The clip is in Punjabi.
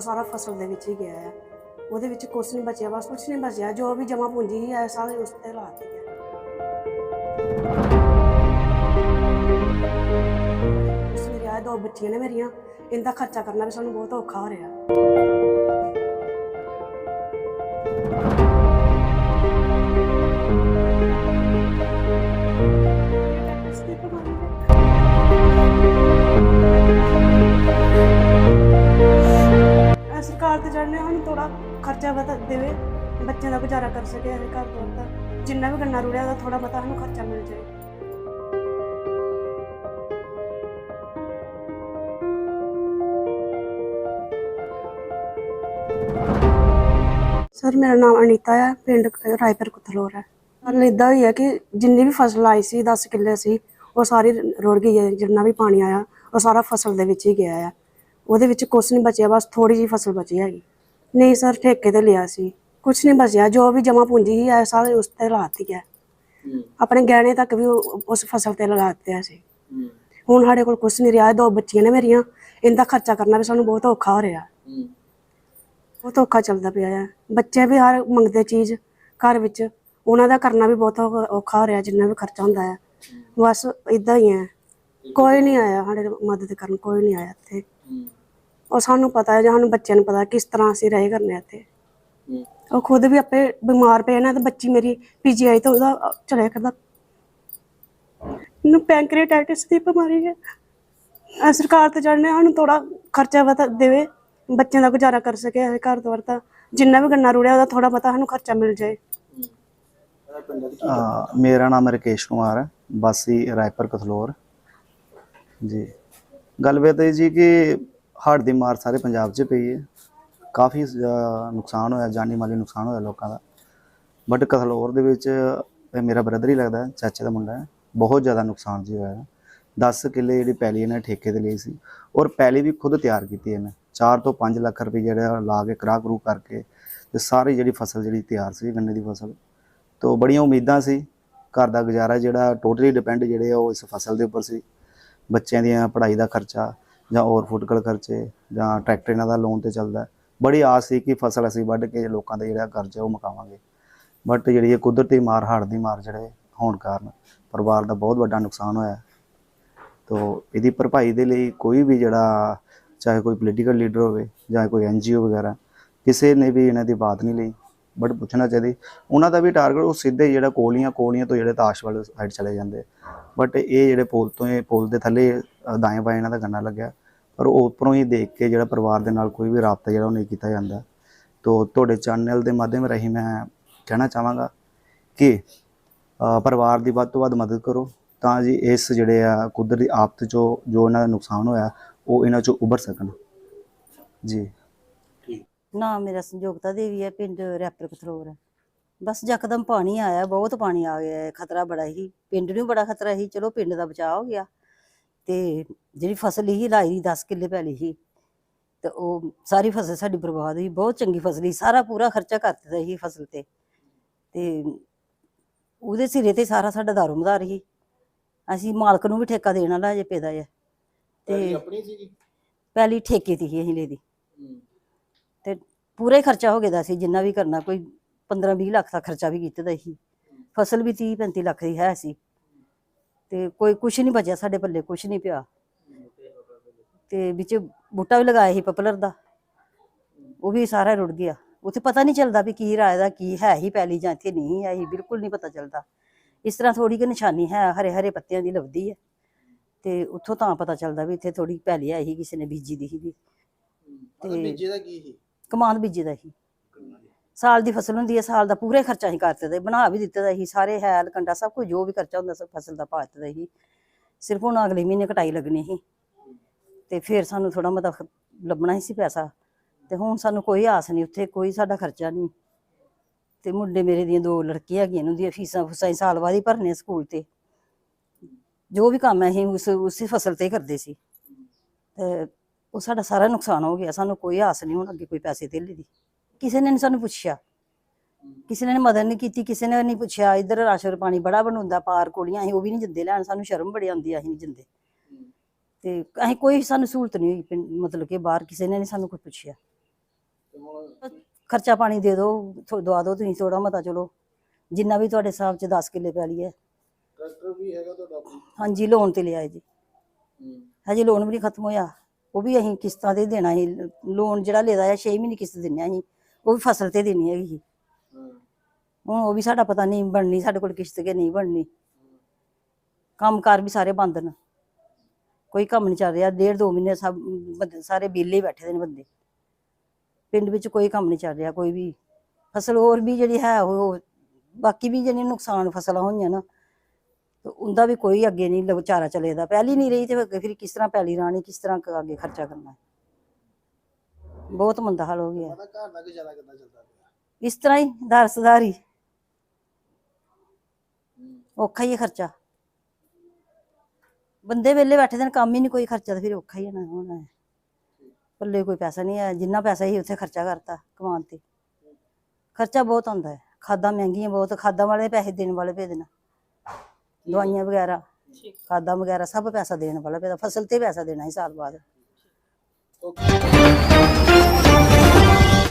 ਉਹ ਸਾਰਾ ਫਸਲ ਦੇ ਵਿੱਚ ਹੀ ਗਿਆ ਆ। ਉਹਦੇ ਵਿੱਚ ਕੁਛ ਨਹੀਂ ਬਚਿਆ, ਬਸ ਕੁਛ ਨਹੀਂ ਬਚਿਆ। ਜੋ ਵੀ ਜਮਾ ਪੂੰਜੀ ਸੀ ਐ ਸਾਰੇ ਉਸ ਤੇ ਲਾ ਦਿੱਤੀ ਹੈ ਉਸ ਮੇਰੇ ਦੋ ਬੱਚੀਆਂ ਨੇ ਮੇਰੀਆਂ। ਇਹਦਾ ਖਰਚਾ ਕਰਨਾ ਵੀ ਸਾਨੂੰ ਬਹੁਤ ਔਖਾ ਹੋ ਰਿਹਾ। ਇਹ ਸਰਕਾਰ ਤੇ ਚੜਨੇ ਸਾਨੂੰ ਥੋੜਾ ਖਰਚਾ ਬਤਾ ਦੇਵੇ, ਬੱਚਿਆਂ ਦਾ ਗੁਜ਼ਾਰਾ ਕਰ ਸਕੇ ਅਸੀਂ ਘਰ ਤੋਂ ਤਾਂ। ਜਿੰਨਾ ਵੀ ਗੰਨਾ ਰੁੜਿਆ ਉਹਦਾ ਥੋੜਾ ਬਤਾ ਸਾਨੂੰ ਖਰਚਾ ਮਿਲ ਜਾਏ। ਸਰ, ਮੇਰਾ ਨਾਮ ਅਨੀਤਾ ਹੈ, ਪਿੰਡ ਰਾਏਪੁਰ ਕੁਥਲੋਰ ਹੈ। ਪਰ ਇਦਾਂ ਹੋਈ ਹੈ ਕਿ ਜਿੰਨੀ ਵੀ ਫਸਲ ਆਈ ਸੀ 10 ਕਿੱਲੇ ਸੀ, ਉਹ ਸਾਰੀ ਰੁੜ ਗਈ ਹੈ, ਜਿੰਨਾ ਵੀ ਪਾਣੀ ਆਇਆ, ਉਹ ਸਾਰਾ ਫਸਲ ਦੇ ਵਿੱਚ ਹੀ ਗਿਆ ਹੈ ਉਹਦੇ ਵਿੱਚ ਕੁਝ ਨਹੀਂ ਬਚਿਆ ਬਸ ਥੋੜੀ ਜੀ ਫਸਲ ਬਚੀ ਹੈਗੀ। ਨਹੀਂ ਸਰ ਠੇਕੇ ਤੇ ਲਿਆ ਸੀ। ਕੁਝ ਨਹੀਂ ਬਚਿਆ ਜੋ ਵੀ ਜਮਾ ਪੂੰਜੀ ਸੀ ਐ ਸਾਰੇ ਉਸ ਤੇ ਲਾਤੀ ਹੈ। ਆਪਣੇ ਗਹਿਣੇ ਤੱਕ ਵੀ ਉਹ- ਉਸ ਫਸਲ ਤੇ ਲਗਾ ਦਿੱਤੇ ਸੀ ਹੁਣ ਸਾਡੇ ਕੋਲ ਕੁਝ ਨਹੀਂ ਰਿਹਾ ਦੋ ਬੱਚੀਆਂ ਨੇ ਮੇਰੀਆਂ। ਇਹਦਾ ਖਰਚਾ ਕਰਨਾ ਵੀ ਸਾਨੂੰ ਬਹੁਤ ਔਖਾ ਹੋ ਰਿਹਾ। ਬਹੁਤ ਔਖਾ ਚੱਲਦਾ ਪਿਆ ਹੈ ਬੱਚੇ ਵੀ ਹਰ ਮੰਗਦੇ ਚੀਜ਼ ਘਰ ਵਿੱਚ। ਉਹਨਾਂ ਦਾ ਕਰਨਾ ਵੀ ਬਹੁਤ ਔਖ- ਔਖਾ ਹੋ ਰਿਹਾ ਜਿੰਨਾ ਵੀ ਖਰਚਾ ਹੁੰਦਾ ਹੈ। ਬਸ ਇਦਾਂ ਹੀ ਹੈ ਕੋਈ ਨਹੀਂ ਆਇਆ ਸਾਡੇ ਮਦਦ ਕਰਨ ਕੋਈ ਨਹੀਂ ਆਇਆ ਇੱਥੇ। ਉਹ ਸਾਨੂੰ ਪਤਾ ਹੈ, ਜਾਂ ਸਾਨੂੰ ਬੱਚਿਆਂ ਨੂੰ ਪਤਾ ਕਿਸ ਤਰ੍ਹਾਂ ਅਸੀਂ ਰਹੇ ਕਰਨੇ ਇੱਥੇ। ਉਹ ਖੁਦ ਵੀ ਆਪੇ ਬਿਮਾਰ ਪਏ ਨਾ, ਤੇ ਬੱਚੀ ਮੇਰੀ ਪੀਜੀਆਈ ਤੋਂ ਉਹਦਾ ਚਲਿਆ ਕਰਦਾ। ਇਹਨੂੰ ਪੈਂਕ੍ਰੀਆਟਾਈਟਿਸ ਦੀ ਬਿਮਾਰੀ ਹੈ। ਅਹ, ਸਰਕਾਰ ਤੇ ਚੜਨੇ ਸਾਨੂੰ ਥੋੜਾ ਖਰਚਾ ਬਤਾ ਦੇਵੇ, ਬੱਚਿਆਂ ਦਾ ਗੁਜ਼ਾਰਾ ਕਰ ਸਕੇ ਘਰ ਤੋਂ। ਵਰਤਾ ਜਿੰਨਾ ਵੀ ਗੰਨਾ ਰੁੜਿਆ, ਉਹਦਾ ਥੋੜਾ ਬਤਾ ਸਾਨੂੰ ਖਰਚਾ ਮਿਲ ਜਾਏ। ਮੇਰਾ ਨਾਮ ਰਕੇਸ਼ ਕੁਮਾਰ ਹੈ, ਵਾਸੀ ਰਾਏਪੁਰ ਕਥਲੋਰ। ਜੀ। ਗੱਲਬਾਤ ਇਹ ਜੀ ਕਿ ਹੜ੍ਹ ਦੀ ਮਾਰ ਸਾਰੇ ਪੰਜਾਬ 'ਚ ਪਈ ਹੈ। ਕਾਫੀ ਅਹ, ਨੁਕਸਾਨ ਹੋਇਆ ਜਾਨੀ ਮਾਲੀ ਨੁਕਸਾਨ ਹੋਇਆ ਲੋਕਾਂ ਦਾ। ਬਟ ਕਸਲੌਰ ਦੇ ਵਿੱਚ ਇਹ ਮੇਰਾ ਬ੍ਰਦਰ ਹੀ ਲੱਗਦਾ ਹੈ, ਚਾਚੇ ਦਾ ਮੁੰਡਾ ਹੈ। ਬਹੁਤ ਜ਼ਿਆਦਾ ਨੁਕਸਾਨ ਜੀ ਹੋਇਆ। 10 ਕਿੱਲੇ ਜਿਹੜੀ ਪੈਲੀ ਇਹਨੇ ਠੇਕੇ ਤੇ ਲਈ ਸੀ। ਔਰ ਪੈਲੀ ਵੀ ਖੁਦ ਤਿਆਰ ਕੀਤੀ ਇਹਨੇ। 4 ਤੋਂ 5 ਲੱਖ ਰੁਪਏ ਜਿਹੜਾ ਲਾ ਕੇ ਕਰਾਹ ਕਰੂ ਕਰਕੇ ਤੇ ਸਾਰੀ ਜਿਹੜੀ ਫਸਲ ਜਿਹੜੀ ਤਿਆਰ ਸੀ ਗੰਨੇ ਦੀ ਫਸਲ। ਤੋਂ ਬੜੀਆਂ ਉਮੀਦਾਂ ਸੀ। ਘਰ ਦਾ ਗੁਜ਼ਾਰਾ ਜਿਹੜਾ ਟੋਟਲੀ ਡਿਪੈਂਡ ਜਿਹੜੇ ਆ ਉਹ ਇਸ ਫਸਲ ਦੇ ਉੱਪਰ ਸੀ। ਬੱਚਿਆਂ ਦੀਆਂ ਪੜ੍ਹਾਈ ਦਾ ਖਰਚਾ ਜਾਂ ਹੋਰ ਫੁੱਟਕਲ ਖਰਚੇ ਜਾਂ ਟਰੈਕਟਰ ਇਹਨਾਂ ਦਾ ਲੋਨ ਤੇ ਚੱਲਦਾ ਬੜੀ ਆਸ ਸੀ ਕਿ ਫਸਲ ਅਸੀਂ ਵੱਢ ਕੇ ਲੋਕਾਂ ਦਾ ਜਿਹੜਾ ਕਰਜ਼ਾ ਉਹ ਮੁਕਾਵਾਂਗੇ। ਬਟ ਜਿਹੜੀ ਇਹ ਕੁਦਰਤੀ ਮਾਰ ਹੜ੍ਹ ਦੀ ਮਾਰ ਜਿਹੜੇ ਹੋਣ ਕਾਰਨ ਪਰਿਵਾਰ ਦਾ ਬਹੁਤ ਵੱਡਾ ਨੁਕਸਾਨ ਹੋਇਆ ਤੋ ਇਹਦੀ ਭਰਪਾਈ ਦੇ ਲਈ ਕੋਈ ਵੀ ਜਿਹੜਾ, ਚਾਹੇ ਕੋਈ ਪੋਲੀਟੀਕਲ ਲੀਡਰ ਹੋਵੇ ਜਾਂ ਕੋਈ ਐਨਜੀਓ ਵਗੈਰਾ, ਕਿਸੇ ਨੇ ਵੀ ਇਹਨਾਂ ਦੀ ਬਾਤ ਨਹੀਂ ਲਈ। ਬਟ ਪੁੱਛਣਾ ਚਾਹੀਦੀ, ਉਹਨਾਂ ਦਾ ਵੀ ਟਾਰਗੇਟ ਉਹ ਸਿੱਧੇ ਜਿਹੜਾ ਕੋਲੀਆਂ ਕੋਲੀਆਂ ਤੋਂ ਜਿਹੜੇ ਤਾਸ਼ ਵਾਲੇ ਸਾਈਡ ਚਲੇ ਜਾਂਦੇ ਬਟ ਇਹ ਜਿਹੜੇ ਪੁਲ ਤੋਂ ਇਹ ਪੁਲ ਦੇ ਥੱਲੇ ਅ, ਬਾਏ ਇਹਨਾਂ ਦਾ ਗੰਨਾ ਲੱਗਿਆ। ਪਰ ਉਹ ਉੱਪਰੋਂ ਹੀ ਦੇਖ ਕੇ ਜਿਹੜਾ ਪਰਿਵਾਰ ਦੇ ਨਾਲ ਕੋਈ ਵੀ ਰਾਬਤਾ ਜਿਹੜਾ ਉਹ ਨਹੀਂ ਕੀਤਾ ਜਾਂਦਾ। ਤੋ ਤੁਹਾਡੇ ਚੈਨਲ ਦੇ ਮਾਧਿਅਮ ਰਾਹੀਂ ਮੈਂ ਕਹਿਣਾ ਚਾਹਾਂਗਾ ਕਿ ਪਰਿਵਾਰ ਦੀ ਵੱਧ ਤੋਂ ਵੱਧ ਮਦਦ ਕਰੋ। ਤਾਂ ਜੀ ਇਸ ਜਿਹੜੇ ਆ ਕੁਦਰਤੀ ਆਫਤ ਚੋਂ ਜੋ ਇਹਨਾਂ ਦਾ ਨੁਕਸਾਨ ਹੋਇਆ ਉਹ ਇਹਨਾਂ ਚੋਂ ਉਭਰ ਸਕਣ। ਜੀ। ਨਾ ਮੇਰਾ ਸੰਯੋਗਤਾ ਦੇਵੀ ਹੈ ਪਿੰਡ ਰੈਪਰ ਕਥਰੋਰ ਹੈ ਬਸ ਯਕਦਮ ਪਾਣੀ ਆਇਆ ਬਹੁਤ ਪਾਣੀ ਆ ਗਿਆ ਹੈ, ਖਤਰਾ ਬੜਾ ਹੀ ਪਿੰਡ ਨੂੰ ਬੜਾ ਖਤਰਾ ਸੀ ਚਲੋ ਪਿੰਡ ਦਾ ਬਚਾਅ ਹੋ ਗਿਆ। ਤੇ ਜਿਹੜੀ ਫਸਲ ਹੀ ਲਾਈ 10 ਕਿੱਲੇ ਪੈਲੀ ਸੀ ਤੇ ਉਹ ਸਾਰੀ ਫਸਲ ਸਾਡੀ ਬਰਬਾਦ ਹੋਈ ਬਹੁਤ ਚੰਗੀ ਫਸਲ ਸੀ ਸਾਰਾ ਪੂਰਾ ਖਰਚਾ ਕਰ ਦਿੱਤਾ ਸੀ ਫਸਲ ਤੇ। ਤੇ ਉਹਦੇ ਸਿਰੇ ਤੇ ਸਾਰਾ ਸਾਡਾ ਦਾਰੋ ਮਦਾਰ ਸੀ। ਅਸੀਂ ਮਾਲਕ ਨੂੰ ਵੀ ਠੇਕਾ ਦੇਣ ਵਾਲਾ ਜੇ ਪੈਦਾ ਹੈ ਤੇ ਆਪਣੀ ਸੀਗੀ ਪਹਿਲੀ ਠੇਕੇ ਤੇ ਹੀ ਅਸੀਂ ਲੈਦੀ ਤੇ ਪੂਰਾ ਹੀ ਖਰਚਾ ਹੋ ਗਿਆ ਦਾ ਸੀ ਜਿੰਨਾ ਵੀ ਕਰਨਾ ਕੋਈ 15 20 ਲੱਖ ਦਾ ਖਰਚਾ ਵੀ ਕੀਤਾ ਦਾ ਸੀ। ਫਸਲ ਵੀ 30 35 ਲੱਖ ਦੀ ਹੈ ਸੀ। ਤੇ ਕੋਈ ਕੁਝ ਨਹੀਂ ਬਚਿਆ ਸਾਡੇ ਪੱਲੇ ਕੁਝ ਨਹੀਂ ਪਿਆ। ਤੇ ਵਿੱਚ ਬੂਟਾ ਵੀ ਲਗਾਇਆ ਸੀ ਪਪਲਰ ਦਾ। ਉਹ ਵੀ ਸਾਰਾ ਰੁੜ ਗਿਆ। ਉੱਥੇ ਪਤਾ ਨਹੀਂ ਚੱਲਦਾ ਵੀ ਕੀ ਰਾਇ ਦਾ ਕੀ ਹੈ ਹੀ ਪੈਲੀ ਜਾਂ ਇੱਥੇ ਨਹੀਂ ਹੈ ਹੀ ਬਿਲਕੁਲ ਨਹੀਂ ਪਤਾ ਚੱਲਦਾ। ਇਸ ਤਰ੍ਹਾਂ ਥੋੜੀ ਕਿ ਨਿਸ਼ਾਨੀ ਹੈ ਹਰੇ ਹਰੇ ਪੱਤਿਆਂ ਦੀ ਲੱਭਦੀ ਹੈ। ਤੇ ਉੱਥੋਂ ਤਾਂ ਪਤਾ ਚੱਲਦਾ ਵੀ ਇੱਥੇ ਥੋੜੀ ਪੈਲੀ ਹੈ ਹੀ ਕਿਸੇ ਨੇ ਬੀਜੀ ਦੀ ਸੀਗੀ ਤੇ ਬੀਜੇ ਦਾ ਕੀ ਸੀ? ਕਮਾਂਦ ਬੀਜੇ ਦਾ ਹੀ ਸਾਲ ਦੀ ਫਸਲ ਹੁੰਦੀ ਹੈ, ਸਾਲ ਦਾ ਪੂਰੇ ਖਰਚਾ ਹੀ ਕਰ ਦਿੱਤੇ ਬਣਾ ਵੀ ਦਿੱਤੇ ਦਾ ਹੀ ਸਾਰੇ ਹੈਲ ਕੰਡਾ ਸਭ ਕੁਝ ਜੋ ਵੀ ਖਰਚਾ ਹੁੰਦਾ ਸਭ ਫਸਲ ਦਾ ਪਾ ਦਿੱਤਾ ਹੀ ਸਿਰਫ ਹੁਣ ਅਗਲੇ ਮਹੀਨੇ ਕਟਾਈ ਲੱਗਣੀ ਸੀ। ਤੇ ਫਿਰ ਸਾਨੂੰ ਥੋੜਾ ਮਤਾ ਲੱਭਣਾ ਹੀ ਸੀ ਪੈਸਾ। ਤੇ ਹੁਣ ਸਾਨੂੰ ਕੋਈ ਆਸ ਨਹੀਂ, ਉੱਥੇ ਕੋਈ ਸਾਡਾ ਖਰਚਾ ਨਹੀਂ। ਤੇ ਮੁੰਡੇ ਮੇਰੇ ਦੀਆਂ ਦੋ ਲੜਕੀਆਂ ਹੈਗੀਆਂ ਨੇ, ਉਹਦੀਆਂ ਫੀਸਾਂ ਫੁਸਾਂ ਹੀ ਸਾਲ ਬਾਅਦ ਹੀ ਭਰਨੇ ਸਕੂਲ ਤੇ। ਜੋ ਵੀ ਕੰਮ ਅਸੀਂ ਉਸ, ਉਸੇ ਫਸਲ ਤੇ ਕਰਦੇ ਸੀ। ਤੇ ਉਹ ਸਾਡਾ ਸਾਰਾ ਨੁਕਸਾਨ ਹੋ ਗਿਆ, ਸਾਨੂੰ ਕੋਈ ਆਸ ਨਹੀਂ, ਹੁਣ ਅੱਗੇ ਕੋਈ ਪੈਸੇ ਧੇਲੇ ਦੀ। ਕਿਸੇ ਨੇ ਨੀ ਸਾਨੂੰ ਪੁੱਛਿਆ। ਕਿਸੇ ਨੇ ਮਦਦ ਨਹੀਂ ਕੀਤੀ ਕਿਸੇ ਨੇ ਨਹੀਂ ਪੁੱਛਿਆ। ਇੱਧਰ ਰਾਸ਼ਨ ਪਾਣੀ ਬੜਾ ਬਣਾਉਂਦਾ ਪਾਰ ਕੋਲੀਆਂ ਅਸੀਂ ਉਹ ਵੀ ਨਹੀਂ ਜਿੰਦੇ ਲੈਣ ਸਾਨੂੰ ਸ਼ਰਮ ਬੜੀ ਆਉਂਦੀ ਆ ਅਸੀਂ ਨਹੀਂ ਜਿੰਦੇ। ਤੇ ਅਸੀਂ ਕੋਈ ਸਾਨੂੰ ਸਹੂਲਤ ਨਹੀਂ ਹੋਈ ਪਿੰਡ- ਮਤਲਬ ਕਿ ਬਾਹਰ ਕਿਸੇ ਨੇ ਨਹੀਂ ਸਾਨੂੰ ਕੁਝ ਪੁੱਛਿਆ। ਤੇ ਹੁਣ ਖਰਚਾ ਪਾਣੀ ਦੇ ਦਿਓ ਥੋ- ਦਵਾ ਦਿਓ ਤੁਸੀਂ ਥੋੜਾ ਮਤਾ ਚਲੋ। ਜਿੰਨਾ ਵੀ ਤੁਹਾਡੇ ਹਿਸਾਬ ਚ 10 ਕਿੱਲੇ ਪੈਲੀ ਹੈ। ਟਰੈਕਟਰ ਵੀ ਹੈਗਾ ਤੁਹਾਡਾ ਆਪਣਾ? ਹਾਂਜੀ ਲੋਨ ਤੇ ਲਿਆ ਹੈ ਜੀ। ਹੂੰ। ਹਜੇ ਲੋਨ ਵੀ ਨਹੀਂ ਖਤਮ ਹੋਇਆ। ਉਹ ਵੀ ਅਸੀਂ ਕਿਸ਼ਤਾਂ ਤੇ ਦੇਣਾ ਸੀ। ਲੋਨ ਜਿਹੜਾ ਲੈਦਾ ਹੈ 6 ਮਹੀਨੇ ਕਿਸ਼ਤ ਦਿੰਨੇ ਆ ਅਸੀਂ। ਉਹ ਵੀ ਫਸਲ ਤੇ ਦੇਣੀ ਹੈਗੀ ਸੀ। ਹਾਂ। ਹੁਣ ਉਹ ਵੀ ਸਾਡਾ ਪਤਾ ਨਹੀਂ ਬਣਨੀ ਸਾਡੇ ਕੋਲ ਕਿਸ਼ਤ ਕਿ ਨਹੀਂ ਬਣਨੀ। ਕੰਮਕਾਰ ਵੀ ਸਾਰੇ ਬੰਦ ਨੇ। ਕੋਈ ਕੰਮ ਨਹੀਂ ਚੱਲ ਰਿਹਾ। ਡੇਢ ਦੋ ਮਹੀਨੇ ਸਭ ਬੰਦੇ ਸਾਰੇ ਵਿਹਲੇ ਹੀ ਬੈਠੇ ਦੇ ਨੇ ਬੰਦੇ। ਪਿੰਡ ਵਿੱਚ ਕੋਈ ਕੰਮ ਨਹੀਂ ਚੱਲ ਰਿਹਾ ਕੋਈ ਵੀ। ਫਸਲ ਹੋਰ ਵੀ ਜਿਹੜੀ ਹੈ ਉਹ ਬਾਕੀ ਵੀ ਜਿਹੜੀ ਨੁਕਸਾਨ ਫਸਲਾਂ ਹੋਈਆਂ ਨਾ ਤੇ ਉਹਦਾ ਵੀ ਕੋਈ ਅੱਗੇ ਨਹੀਂ ਲ- ਚਾਰਾ ਚੱਲੇਦਾ। ਪਹਿਲੀ ਨਹੀਂ ਰਹੀ ਤੇ ਫਿਰ ਕਿਸ ਤਰ੍ਹਾਂ ਪੈਲੀ ਰਾਣੀ ਕਿਸ ਤਰ੍ਹਾਂ ਕ- ਅੱਗੇ ਖਰਚਾ ਕਰਨਾ। ਬਹੁਤ ਮੰਦਾ ਹਾਲ ਹੋ ਗਿਆ। ਪਤਾ ਘਰ ਦਾ ਗੁਜ਼ਾਰਾ ਕਿੱਦਾਂ ਚੱਲਦਾ ਪਿਆ? ਇਸ ਤਰ੍ਹਾਂ ਹੀ ਦਰਸਦਾਰੀ ਔਖਾ ਹੀ ਹੈ ਖਰਚਾ। ਬੰਦੇ ਵੇਲੇ ਬੈਠੇ ਦੇ ਨੇ ਕੰਮ ਹੀ ਨਹੀਂ ਕੋਈ ਖਰਚਾ ਤੇ ਫਿਰ ਔਖਾ ਹੀ ਹੋਣਾ ਹੋਣਾ ਹੈ ਪੱਲੇ ਕੋਈ ਪੈਸਾ ਨਹੀਂ ਹੈ ਜਿੰਨਾ ਪੈਸਾ ਹੀ ਉੱਥੇ ਖਰਚਾ ਕਰਤਾ ਕਮਾਉਣ ਤੇ। ਖਰਚਾ ਬਹੁਤ ਆਉਂਦਾ ਹੈ ਖਾਦਾਂ ਮਹਿੰਗੀਆਂ ਬਹੁਤ ਖਾਦਾਂ ਵਾਲੇ ਪੈਸੇ ਦੇਣ ਵਾਲੇ ਭੇਜ ਦੇਣਾ। ਦਵਾਈਆਂ ਵਗੈਰਾ ਖਾਦਾਂ ਵਗੈਰਾ ਸਭ ਪੈਸਾ ਦੇਣ ਵਾਲਾ ਪੈਦਾ ਫਸਲ ਤੇ ਪੈਸਾ ਦੇਣਾ ਹੀ ਸਾਲ ਬਾਅਦ। ਓਕੇ।